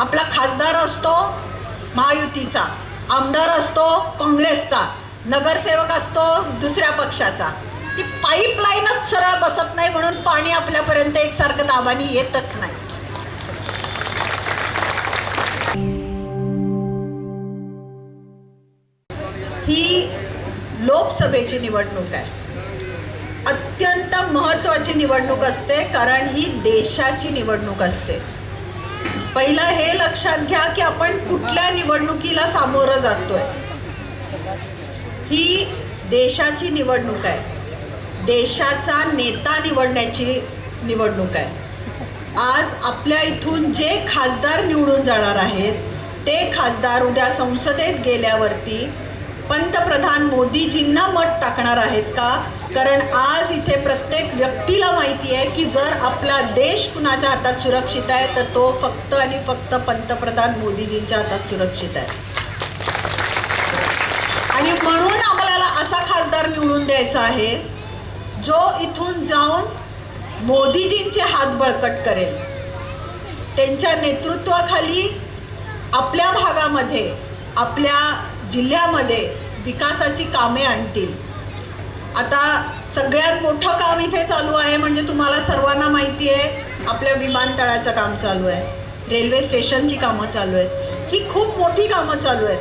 आपला खासदार असतो महायुतीचा आमदार असतो काँग्रेसचा नगरसेवक असतो दुसऱ्या पक्षाचा. ती पाईपलाईनच सरळ बसत नाही म्हणून पाणी आपल्यापर्यंत एकसारखं दाबाने येतच नाही. ही लोकसभेची निवडणूक आहे. अत्यंत महत्त्वाची निवडणूक असते कारण ही देशाची निवडणूक असते. पहिलं हे लक्षात घ्या की आपण कुठल्या निवडणुकीला सामोरं जातोय. ही देशाची निवडणूक आहे. देशाचा नेता निवडण्याची निवडणूक आहे. आज आपल्या इथून जे खासदार निवडून जाणार आहेत ते खासदार उद्या संसदेत गेल्यावरती पंतप्रधान मोदीजींना मत टाकणार आहेत का? कारण आज इथे प्रत्येक व्यक्तीला माहिती आहे की जर आपला देश कुणाच्या हातात सुरक्षित आहे तर तो फक्त आणि फक्त पंतप्रधान मोदीजींच्या हातात सुरक्षित आहे. आणि म्हणून आपल्याला असा खासदार निवडून द्यायचा आहे जो इथून जाऊन मोदीजींचे हात बळकट करेल. त्यांच्या नेतृत्वाखाली आपल्या भागामध्ये आपल्या जिल्ह्यामध्ये विकासाची कामे आणतील. आता सगळ्यात मोठं काम इथे चालू आहे म्हणजे तुम्हाला सर्वांना माहिती आहे आपल्या विमानतळाचं काम चालू आहे रेल्वे स्टेशनची कामं चालू आहेत. ही खूप मोठी कामं चालू आहेत.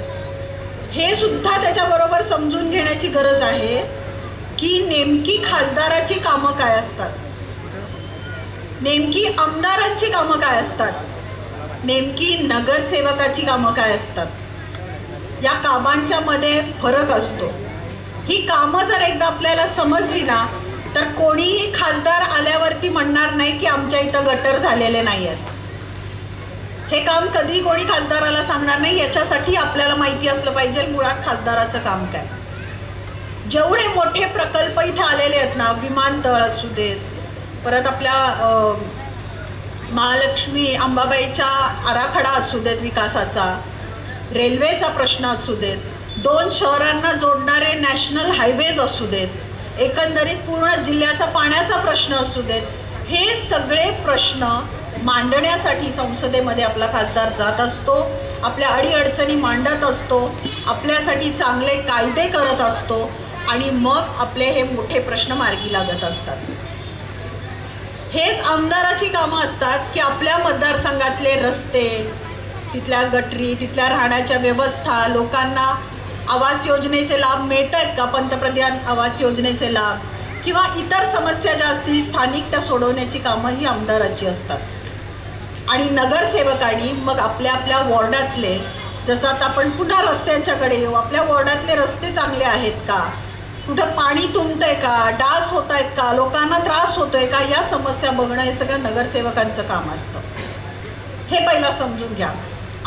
हे सुद्धा त्याच्याबरोबर समजून घेण्याची गरज आहे की नेमकी खासदाराची कामं काय असतात? नेमकी आमदारांची कामं काय असतात? नेमकी नगरसेवकाची कामं काय असतात? या कामांच्या मध्ये फरक असतो. ही कामं जर एकदा आपल्याला समजली ना तर कोणीही खासदार आल्यावरती म्हणणार नाही की आमच्या इथं गटर झालेले नाही आहेत हे काम कधी कोणी खासदाराला सांगणार नाही याच्यासाठी आपल्याला माहिती असलं पाहिजे मुळात खासदाराचं काम काय. जेवढे मोठे प्रकल्प इथे आलेले आहेत ना विमानतळ असू देत परत आपल्या महालक्ष्मी अंबाबाईच्या आराखडा असू देत विकासाचा रेल्वेचा प्रश्न असू देत दोन शहरांना जोडणारे नॅशनल हायवेज असू देत एकंदरीत पूर्ण जिल्ह्याचा पाण्याचा प्रश्न असू देत हे सगळे प्रश्न मांडण्यासाठी संसदेमध्ये आपला खासदार जात असतो आपल्या अडीअडचणी मांडत असतो आपल्यासाठी चांगले कायदे करत असतो आणि मग आपले हे मोठे प्रश्न मार्गी लागत असतात. हेच आमदाराची कामं असतात की आपल्या मतदारसंघातले रस्ते तिथल्या गटरी तिथल्या राहण्याच्या व्यवस्था लोकांना आवास योजनेचे लाभ मिळत आहेत का? पंतप्रधान आवास योजनेचे लाभ. किंवा इतर समस्या ज्या असतील स्थानिक त्या सोडवण्याची कामं ही आमदाराची असतात. आणि नगरसेवकांनी मग आपल्या आपल्या वॉर्डातले जसं आता आपण पुन्हा रस्त्यांच्याकडे येऊ आपल्या वॉर्डातले रस्ते चांगले आहेत का? कुठं पाणी तुंबतंय का? डास होत आहेत का? लोकांना त्रास होतोय का? या समस्या बघणं हे सगळं नगरसेवकांचं काम असतं. हे पहिला समजून घ्या.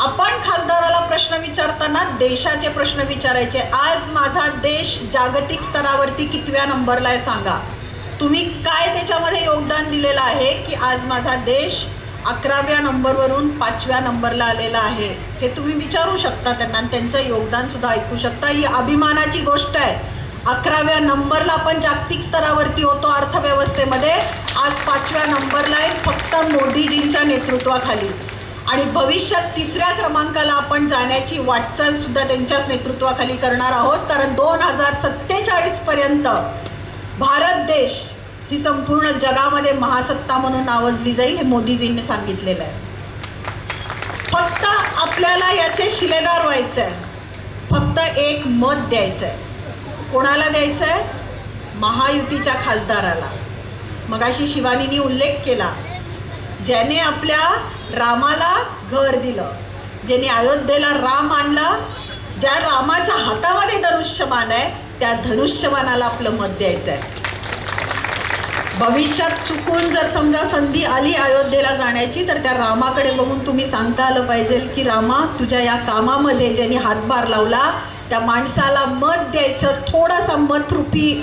आपण खासदाराला प्रश्न विचारताना देशाचे प्रश्न विचारायचे. आज माझा देश जागतिक स्तरावरती कितव्या नंबरला आहे सांगा. तुम्ही काय त्याच्यामध्ये योगदान दिलेलं आहे की आज माझा देश अकराव्या नंबरवरून पाचव्या नंबरला आलेला आहे? हे तुम्ही विचारू शकता त्यांना आणि त्यांचं योगदानसुद्धा ऐकू शकता. ही अभिमानाची गोष्ट आहे. अकराव्या नंबरला आपण जागतिक स्तरावरती होतो अर्थव्यवस्थेमध्ये. आज पाचव्या नंबरला आहे फक्त मोदीजींच्या नेतृत्वाखाली. आणि भविष्यात तिसऱ्या क्रमांकाला आपण जाण्याची वाटचाल सुद्धा त्यांच्याच नेतृत्वाखाली करणार आहोत. कारण दोन हजार सत्तेचाळीसपर्यंत भारत देश ही संपूर्ण जगामध्ये महासत्ता म्हणून नावजली जाईल हे मोदीजींनी सांगितलेलं आहे. फक्त आपल्याला याचे शिलेदार व्हायचं आहे फक्त एक मत द्यायचं आहे कोणाला द्यायचं आहे महायुतीच्या खासदाराला. मगाशी शिवानीनी उल्लेख केला. ज्याने आपल्या रामाला घर दिलं. ज्याने अयोध्येला राम आणला ज्या रामाच्या हातामध्ये धनुष्यमान आहे त्या धनुष्यमानाला आपलं मत द्यायचं आहे. भविष्यात चुकून जर समजा संधी आली अयोध्येला जाण्याची तर त्या रामाकडे बघून तुम्ही सांगता आलं पाहिजे की रामा तुझ्या या कामामध्ये ज्यांनी हातभार लावला त्या माणसाला मत द्यायचं थोडासा मतरूपी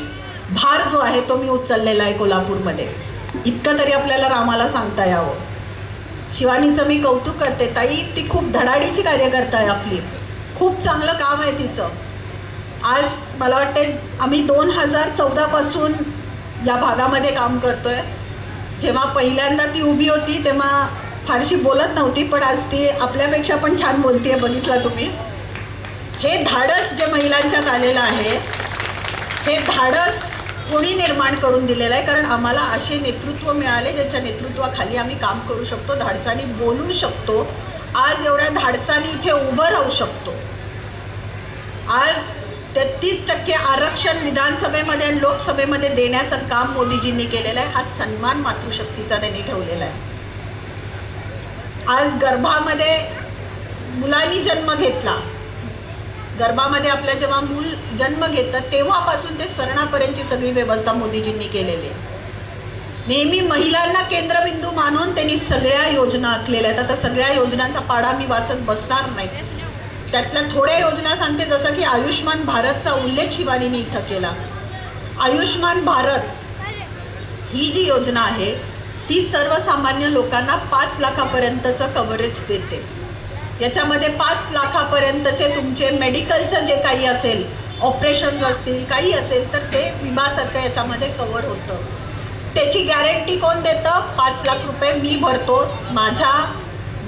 भार जो आहे तो मी उचललेला आहे कोल्हापूरमध्ये. इतकं तरी आपल्याला रामाला सांगता यावं. शिवानीचं मी कौतुक करते. ताई ती खूप धडाडीची कार्यकर्ता आहे आपली. खूप चांगलं काम आहे तिचं. आज मला वाटते आम्ही दोन हजार चौदापासून या भागामध्ये काम करतो आहे जेव्हा पहिल्यांदा ती उभी होती तेव्हा फारशी बोलत नव्हती पण आज ती आपल्यापेक्षा पण छान बोलते आहे बघितला तुम्ही. हे धाडस जे महिलांच्यात आलेलं आहे हे धाडस कोणी निर्माण करून दिलेलं आहे कारण आम्हाला असे नेतृत्व मिळाले ज्याच्या नेतृत्वाखाली आम्ही काम करू शकतो धाडसानी बोलू शकतो. आज एवढ्या धाडसानी इथे उभं राहू शकतो. आज तेहतीस टक्के आरक्षण विधानसभेमध्ये आणि लोकसभेमध्ये देण्याचं काम मोदीजींनी केलेलं आहे हा सन्मान मातृशक्तीचा त्यांनी ठेवलेला आहे. आज गर्भामध्ये मुलांनी जन्म घेतला. गर्भामध्ये आपल्या जेव्हा मूल जन्म घेतं तेव्हापासून ते सरणापर्यंतची सगळी व्यवस्था मोदीजींनी केलेली आहे. नेहमी महिलांना केंद्रबिंदू मानून त्यांनी सगळ्या योजना आखलेल्या आहेत. आता सगळ्या योजनांचा पाडा मी वाचत बसणार नाही. त्यातल्या थोड्या योजना सांगते जसं की आयुष्मान भारतचा उल्लेख शिवानीने इथं केला. आयुष्मान भारत ही जी योजना आहे ती सर्वसामान्य लोकांना पाच लाखापर्यंतचं कव्हरेज देते. याच्यामध्ये पाच लाखापर्यंतचे तुमचे मेडिकलचं जे काही असेल ऑपरेशन्स असतील काही असेल तर ते विमासारखं याच्यामध्ये कवर होतं. त्याची गॅरंटी कोण देतं? पाच लाख रुपये मी भरतो माझ्या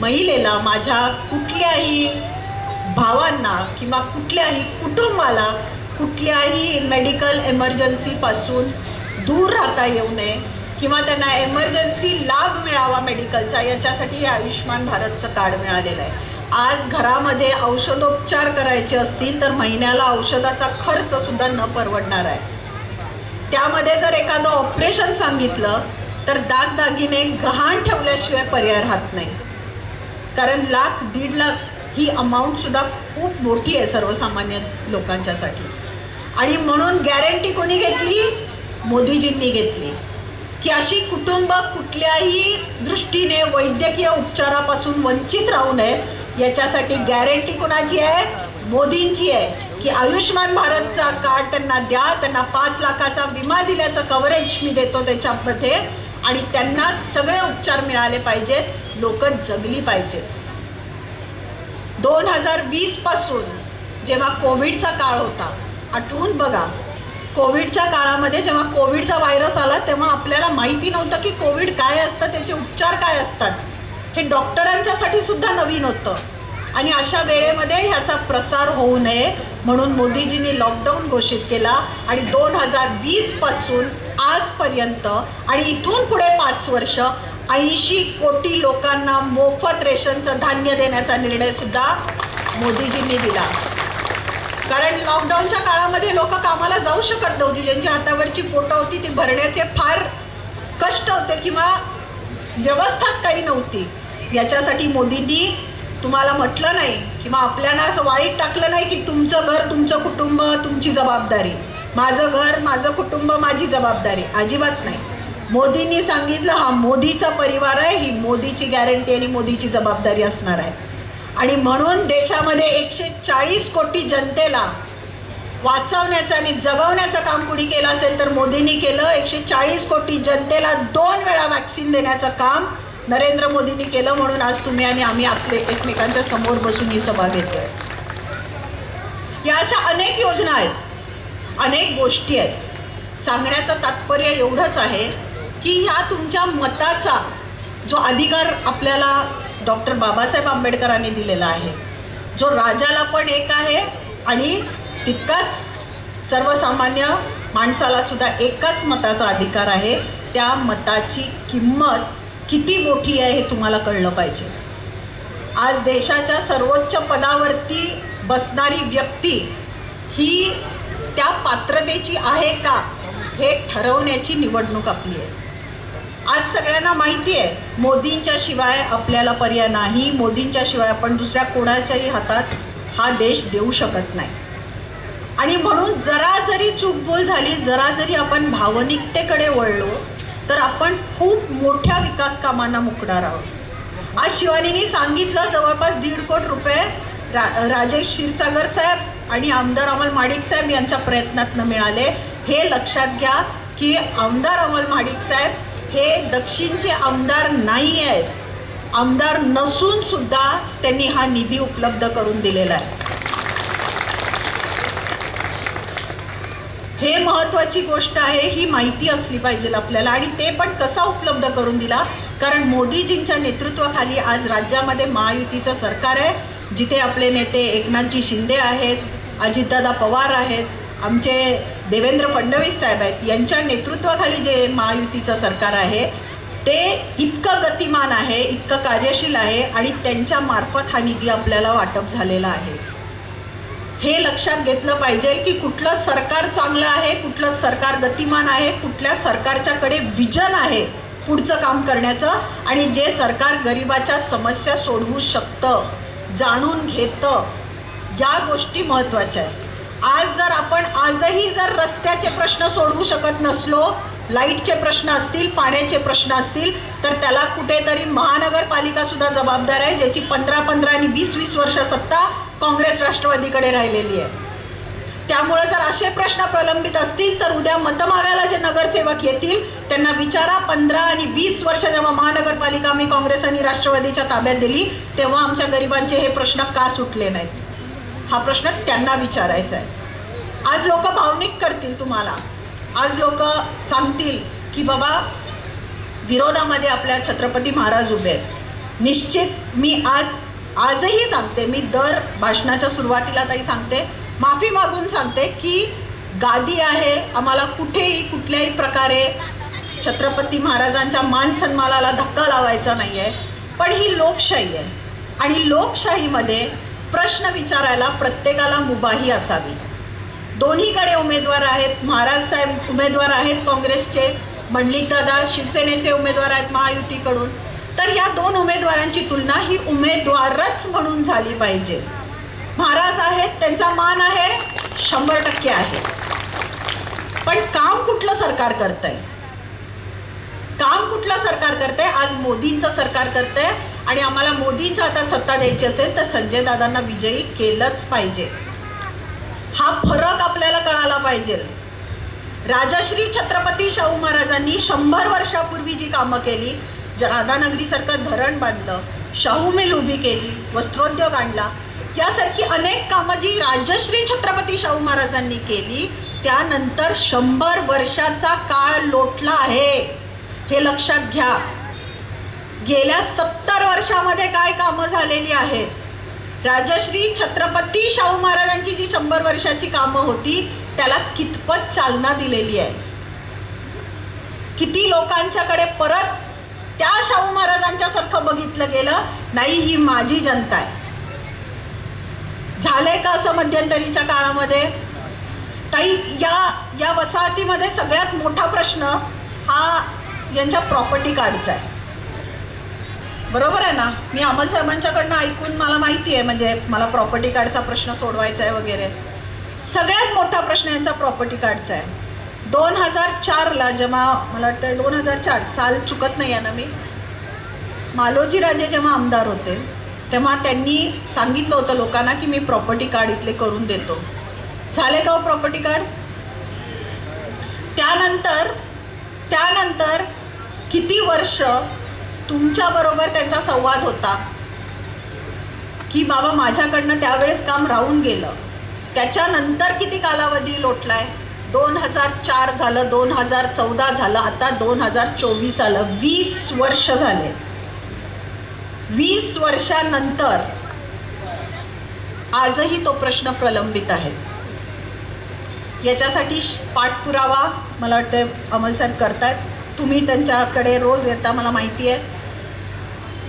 महिलेला माझ्या कुठल्याही भावांना किंवा कुठल्याही कुटुंबाला कुठल्याही मेडिकल एमर्जन्सीपासून दूर राहता येऊ नये किंवा त्यांना एमर्जन्सी लाभ मिळावा मेडिकलचा याच्यासाठी हे आयुष्मान भारतचं कार्ड मिळालेलं आहे. आज घरामध्ये औषधोपचार करायचे असतील तर महिन्याला औषधाचा खर्च सुद्धा न परवडणार आहे. त्यामध्ये जर एखादं ऑपरेशन सांगितलं तर दागदागिने गहाण ठेवल्याशिवाय पर्याय राहत नाही. कारण लाख दीड लाख ही अमाऊंटसुद्धा खूप मोठी आहे सर्वसामान्य लोकांच्यासाठी. आणि म्हणून गॅरंटी कोणी घेतली? मोदीजींनी घेतली. की अशी कुटुंब कुठल्याही दृष्टीने वैद्यकीय उपचारापासून वंचित राहू नयेत याच्यासाठी गॅरंटी कुणाची आहे? मोदींची आहे. की आयुष्यमान भारतचा कार्ड त्यांना द्या त्यांना पाच लाखाचा विमा दिल्याचं कव्हरेज मी देतो त्याच्यामध्ये. आणि त्यांना सगळे उपचार मिळाले पाहिजेत. लोक जगली पाहिजेत. दोन हजार वीसपासून जेव्हा कोविडचा काळ होता आठवून बघा. कोविडच्या काळामध्ये जेव्हा कोविडचा व्हायरस आला तेव्हा आपल्याला माहिती नव्हतं की कोविड काय असतं त्याचे उपचार काय असतात. हे डॉक्टरांच्यासाठी सुद्धा नवीन होतं. आणि अशा वेळेमध्ये ह्याचा प्रसार होऊ नये म्हणून मोदीजींनी लॉकडाऊन घोषित केला आणि दोन हजार वीसपासून आजपर्यंत आणि इथून पुढे पाच वर्ष ऐंशी कोटी लोकांना मोफत रेशनचं धान्य देण्याचा निर्णयसुद्धा मोदीजींनी दिला. कारण लॉकडाऊनच्या काळामध्ये लोक कामाला जाऊ शकत नव्हती. ज्यांची हातावरची पोटं होती ती भरण्याचे फार कष्ट होते किंवा व्यवस्थाच काही नव्हती. याच्यासाठी मोदींनी तुम्हाला म्हटलं नाही किंवा आपल्याला असं वाईट टाकलं नाही की तुमचं घर तुमचं कुटुंब तुमची जबाबदारी. माझं घर माझं कुटुंब माझी जबाबदारी. अजिबात नाही. मोदींनी सांगितलं हा मोदीचा परिवार आहे ही मोदीची गॅरंटी आणि मोदीची जबाबदारी असणार आहे. आणि म्हणून देशामध्ये एकशे चाळीस कोटी जनतेला वाचवण्याचं आणि जगवण्याचं काम कुणी केलं असेल तर मोदींनी केलं. एकशे चाळीस कोटी जनतेला दोन वेळा वॅक्सिन देण्याचं काम नरेंद्र मोदींनी केलं म्हणून आज तुम्ही आणि आम्ही आपले एकमेकांच्या समोर बसून ही सभा घेतोय. या अशा अनेक योजना आहेत अनेक गोष्टी आहेत. सांगण्याचं तात्पर्य एवढंच आहे की ह्या तुमच्या मताचा जो अधिकार आपल्याला डॉक्टर बाबासाहेब आंबेडकरांनी दिलेला आहे जो राजाला पण एक आहे आणि तितकाच सर्वसामान्य माणसाला सुद्धा एकाच मताचा अधिकार आहे त्या मताची किंमत किती मोठी आहे हे तुम्हाला कळलं पाहिजे. आज देशाच्या सर्वोच्च पदावरती बसणारी व्यक्ती ही त्या पात्रतेची आहे का हे ठरवण्याची निवडणूक आपली आहे. आज सगळ्यांना माहिती आहे मोदींच्या शिवाय आपल्याला पर्याय नाही मोदींच्या शिवाय आपण दुसऱ्या कोणाच्याही हातात हा देश देऊ शकत नाही. आणि म्हणून जरा जरी चूकबोल झाली जरा जरी आपण भावनिकतेकडे वळलो तर आपण खूप मोठ्या विकास कामांना मुकणार आहोत. आज शिवानीने सांगितलं जवळपास दीड कोट रुपये रा राजेश क्षीरसागर साहेब आणि आमदार अमल माडिक साहेब यांच्या प्रयत्नातनं मिळाले. हे लक्षात घ्या की आमदार अमल माडिक साहेब हे दक्षिणचे आमदार नाही आहेत आमदार नसून सुद्धा त्यांनी हा निधी उपलब्ध करून दिलेला आहे. हे महत्त्वाची गोष्ट आहे ही माहिती असली पाहिजे आपल्याला आणि ते पण कसा उपलब्ध करून दिला? कारण मोदीजींच्या नेतृत्वाखाली आज राज्यामध्ये महायुतीचं सरकार आहे जिथे आपले नेते एकनाथजी शिंदे आहेत अजितदादा पवार आहेत आमचे देवेंद्र फडणवीस साहेब आहेत यांच्या नेतृत्वाखाली जे महायुतीचं सरकार आहे ते इतकं गतिमान आहे इतकं कार्यशील आहे आणि त्यांच्यामार्फत हा निधी आपल्याला वाटप झालेला आहे. हे लक्षात घेतलं पाहिजे की कुठलं सरकार चांगलं आहे कुठलं सरकार गतिमान आहे कुठल्या सरकारच्याकडे विजन आहे पुढचं काम करण्याचं आणि जे सरकार गरिबाच्या समस्या सोडवू शकतं जाणून घेतं या गोष्टी महत्त्वाच्या आहेत. आज जर आपण आजही जर रस्त्याचे प्रश्न सोडवू शकत नसलो लाईटचे प्रश्न असतील पाण्याचे प्रश्न असतील तर त्याला कुठेतरी महानगरपालिकासुद्धा जबाबदार आहे ज्याची पंधरा पंधरा आणि वीस वीस वर्ष सत्ता काँग्रेस राष्ट्रवादीकडे राहिलेली आहे. त्यामुळे जर असे प्रश्न प्रलंबित असतील तर उद्या मतमागायला जे नगरसेवक येतील त्यांना विचारा पंधरा आणि वीस वर्ष जेव्हा महानगरपालिका आम्ही काँग्रेस आणि राष्ट्रवादीच्या ताब्यात दिली तेव्हा आमच्या गरिबांचे हे प्रश्न का सुटले नाहीत? हा प्रश्न त्यांना विचारायचा आहे. आज लोक भावनिक करतील तुम्हाला. आज लोक सांगतील की बाबा विरोधामध्ये आपल्या छत्रपती महाराज उभे आहेत. निश्चित मी आज आजही सांगते मी दर भाषणाच्या सुरुवातीला ताई सांगते माफी मागून सांगते की गादी आहे आम्हाला कुठेही कुठल्याही प्रकारे छत्रपती महाराजांच्या मान सन्मानाला धक्का लावायचा नाही आहे पण ही लोकशाही आहे. आणि लोकशाहीमध्ये प्रश्न विचारायला प्रत्येकाला मुबाही असावी. दोन्हीकडे उमेदवार आहेत महाराज साहेब उमेदवार आहेत काँग्रेसचे मंडलिक दादा शिवसेनेचे उमेदवार आहेत महायुतीकडून. तर या दोन उमेदवारांची तुलना ही उमेदवारच म्हणून झाली पाहिजे. महाराज आहेत त्यांचा मान आहे शंभर टक्के आहे. पण काम कुठलं सरकार करतंय? काम कुठलं सरकार करतंय? आज मोदींचं सरकार करतंय आणि आम्हाला मोदींच्या हातात सत्ता द्यायची असेल तर संजय दादांना विजयी केलंच पाहिजे. हा फरक आपल्याला कळाला पाहिजे. राजश्री छत्रपती शाहू महाराजांनी शंभर वर्षापूर्वी जी कामं केली राधानगरीसारखं धरण बांधलं शाहू मिल उभी केली वस्त्रोद्योग आणला यासारखी अनेक कामं जी राजश्री छत्रपती शाहू महाराजांनी केली त्यानंतर शंभर वर्षाचा काळ लोटला आहे. हे लक्षात घ्या. गेल्या सत्तर वर्षामध्ये काय कामं झालेली आहेत? राजश्री छत्रपती शाहू महाराजांची जी शंभर वर्षाची कामं होती त्याला कितपत चालना दिलेली आहे? किती लोकांच्याकडे परत त्या शाहू महाराजांच्या सारखं बघितलं गेलं नाही ही माझी जनता आहे. झालंय का असं मध्यंतरीच्या काळामध्ये? ताई या या वसाहतीमध्ये सगळ्यात मोठा प्रश्न हा यांच्या प्रॉपर्टी कार्डचा आहे. बरोबर आहे ना? मी अमल साहेबांच्याकडनं ऐकून मला माहिती आहे म्हणजे मला प्रॉपर्टी कार्डचा प्रश्न सोडवायचा आहे वगैरे. सगळ्यात मोठा प्रश्न यांचा प्रॉपर्टी कार्डचा आहे. दोन हजार चारला जेव्हा मला वाटतं दोन हजार चार साल चुकत नाही आहे ना मी मालोजी राजे जेव्हा आमदार होते तेव्हा त्यांनी सांगितलं होतं लोकांना की मी प्रॉपर्टी कार्ड इथले करून देतो. झाले का हो प्रॉपर्टी कार्ड त्यानंतर त्यानंतर किती वर्ष तुमच्याबरोबर त्यांचा संवाद होता? की बाबा माझ्याकडनं त्यावेळेस काम राहून गेलं. त्याच्यानंतर किती कालावधी लोटलाय? दोन हजार चार झालं दोन हजार चौदा झालं आता दोन हजार चोवीस आलं. वीस वर्ष झाले. वीस वर्षानंतर आजही तो प्रश्न प्रलंबित आहे. याच्यासाठी पाठपुरावा मला वाटतं सर करतायत. तुम्ही त्यांच्याकडे रोज येता मला माहिती आहे.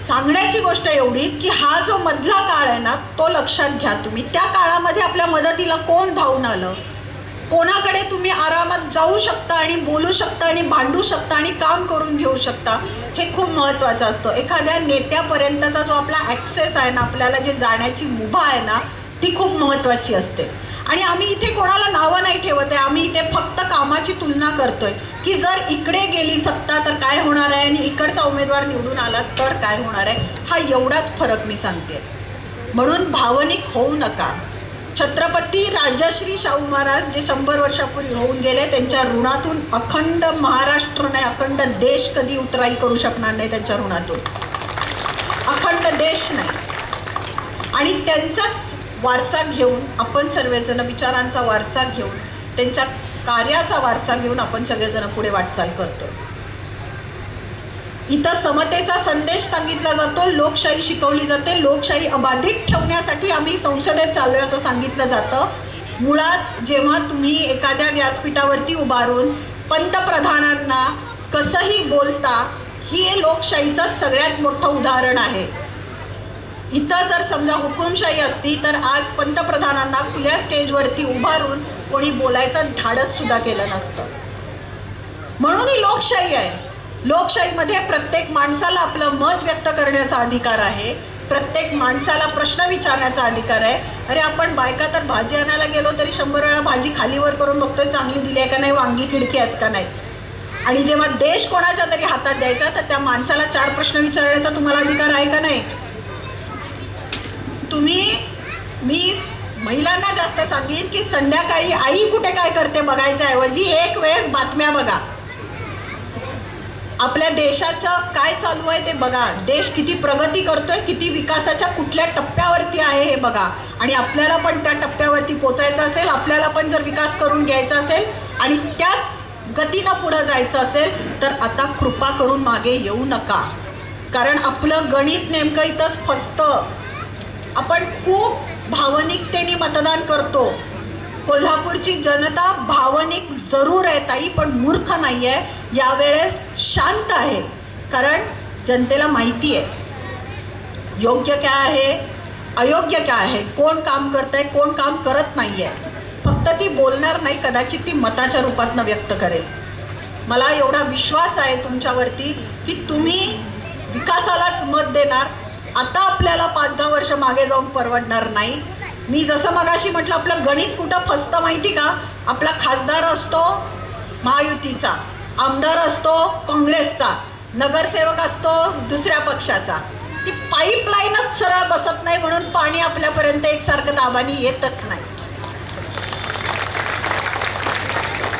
सांगण्याची गोष्ट एवढीच की हा जो मधला काळ आहे ना तो लक्षात घ्या तुम्ही. त्या काळामध्ये आपल्या मदतीला कोण धावून आलं? कोणाकडे तुम्ही आरामात जाऊ शकता आणि बोलू शकता आणि भांडू शकता आणि काम करून घेऊ शकता हे खूप महत्त्वाचं असतं. एखाद्या नेत्यापर्यंतचा जो आपला ॲक्सेस आहे ना आपल्याला जे जाण्याची मुभा आहे ना ती खूप महत्त्वाची असते. आणि आम्ही इथे कोणाला नावं नाही ठेवत आहे आम्ही इथे फक्त कामाची तुलना करतोय की जर इकडे गेली सत्ता तर काय होणार आहे आणि इकडचा उमेदवार निवडून आला तर काय होणार आहे हा एवढाच फरक मी सांगते. म्हणून भावनिक होऊ नका. छत्रपती राजश्री शाहू महाराज जे शंभर वर्षापूर्वी होऊन गेले त्यांच्या ऋणातून अखंड महाराष्ट्र नाही अखंड देश कधी उतराई करू शकणार नाही त्यांच्या ऋणातून. अखंड देश नाही. आणि त्यांचाच वारसा घेऊन आपण सर्वजण विचारांचा वारसा घेऊन त्यांच्या कार्याचा वारसा घेऊन आपण सगळेजण पुढे वाटचाल करतो इथं समतेचा संदेश सांगितला जातो लोकशाही शिकवली जाते लोकशाही अबाधित ठेवण्यासाठी आम्ही संसदेत चालू आहे असं सांगितलं जातं. मुळात जेव्हा तुम्ही एखाद्या व्यासपीठावरती उभारून पंतप्रधानांना कसंही बोलता ही लोकशाहीचं सगळ्यात मोठं उदाहरण आहे. इथं जर समजा हुकुमशाही असती तर आज पंतप्रधानांना खुल्या स्टेजवरती उभारून कोणी बोलायचं धाडस सुद्धा केलं नसतं. म्हणून ही लोकशाही आहे. लोकशाहीमध्ये प्रत्येक माणसाला आपलं मत व्यक्त करण्याचा अधिकार आहे. प्रत्येक माणसाला प्रश्न विचारण्याचा अधिकार आहे. अरे आपण बायका तर भाजी आणायला गेलो तरी शंभर वेळा भाजी खालीवर करून बघतोय चांगली दिली आहे का नाही वांगी खिडकी आहेत का नाही? आणि जेव्हा देश कोणाच्या तरी हातात द्यायचा तर त्या माणसाला चार प्रश्न विचारण्याचा तुम्हाला अधिकार आहे का नाही? तुम्ही मी महिलांना जास्त सांगेन की संध्याकाळी आई कुठे काय करते बघायच्या ऐवजी एक वेळेस बातम्या बघा. आपल्या देशाचं काय चालू आहे ते बघा. देश किती प्रगती करतोय किती विकासाच्या कुठल्या टप्प्यावरती आहे हे बघा. आणि आपल्याला पण त्या टप्प्यावरती पोचायचं असेल आपल्याला पण जर विकास करून घ्यायचा असेल आणि त्याच गतीनं पुढं जायचं असेल तर आता कृपा करून मागे येऊ नका. कारण आपलं गणित नेमकं इथंच फसतं. आपण खूप भावनिकतेने मतदान करतो. कोल्हापूरची जनता भावनिक जरूर आहे ताई पण मूर्ख नाही आहे यावेळेस शांत आहे कारण जनतेला माहिती आहे. योग्य काय आहे? अयोग्य काय आहे? कोण काम करत आहे कोण काम करत नाही आहे फक्त ती बोलणार नाही कदाचित ती मताच्या रूपातनं व्यक्त करेल. मला एवढा विश्वास आहे तुमच्यावरती की तुम्ही विकासालाच मत देणार. आता आपल्याला पाच दहा वर्ष मागे जाऊन परवडणार नाही. मी जसं मगाशी म्हटलं आपलं गणित कुठं फसतं माहिती का? आपला खासदार असतो महायुतीचा आमदार असतो काँग्रेसचा नगरसेवक असतो दुसऱ्या पक्षाचा. ती पाईपलाईनच सरळ बसत नाही म्हणून पाणी आपल्यापर्यंत एकसारखं दाबानी येतच नाही.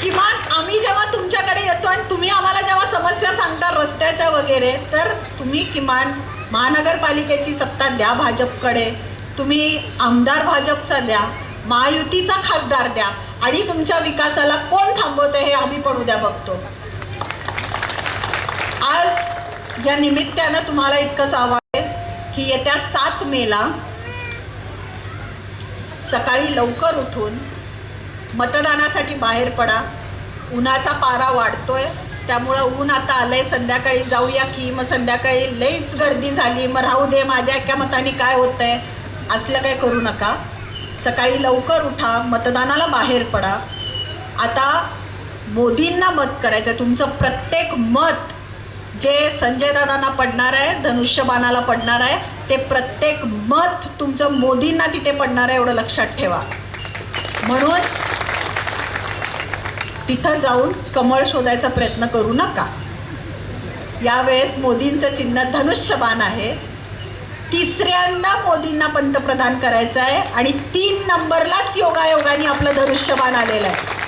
किमान आम्ही जेव्हा तुमच्याकडे येतो आणि तुम्ही आम्हाला जेव्हा समस्या सांगता रस्त्याच्या वगैरे तर तुम्ही किमान महानगरपालिकेची सत्ता द्या भाजपकडे. तुम्ही आमदार भाजपचा द्या महायुतीचा खासदार द्या आणि तुमच्या विकासाला कोण थांबवतं हे आम्ही पण उद्या बघतो. आज या निमित्तानं तुम्हाला इतकंच आवाज आहे की येत्या सात मेला सकाळी लवकर उठून मतदानासाठी बाहेर पडा. उन्हाचा पारा वाढतोय. त्यामुळं ऊन आता आलंय. संध्याकाळी जाऊया की मग संध्याकाळी लईच गर्दी झाली. मग राहू दे माझ्या एका मताने काय होतंय? असलं काय करू नका. सकाळी लवकर उठा मतदानाला बाहेर पडा. आता मोदींना मत करायचं आहे तुमचं प्रत्येक मत जे संजय दादांना पडणार आहे धनुष्यबाणाला पडणार आहे ते प्रत्येक मत तुमचं मोदींना तिथे पडणार आहे एवढं लक्षात ठेवा. म्हणून तिथं जाऊन कमळ शोधायचा प्रयत्न करू नका. यावेळेस मोदींचं चिन्ह धनुष्यबाण आहे. तिसऱ्यांदा मोदींना पंतप्रधान करायचं आहे आणि तीन नंबरलाच योगायोगाने आपलं धनुष्यबाण आलेलं आहे.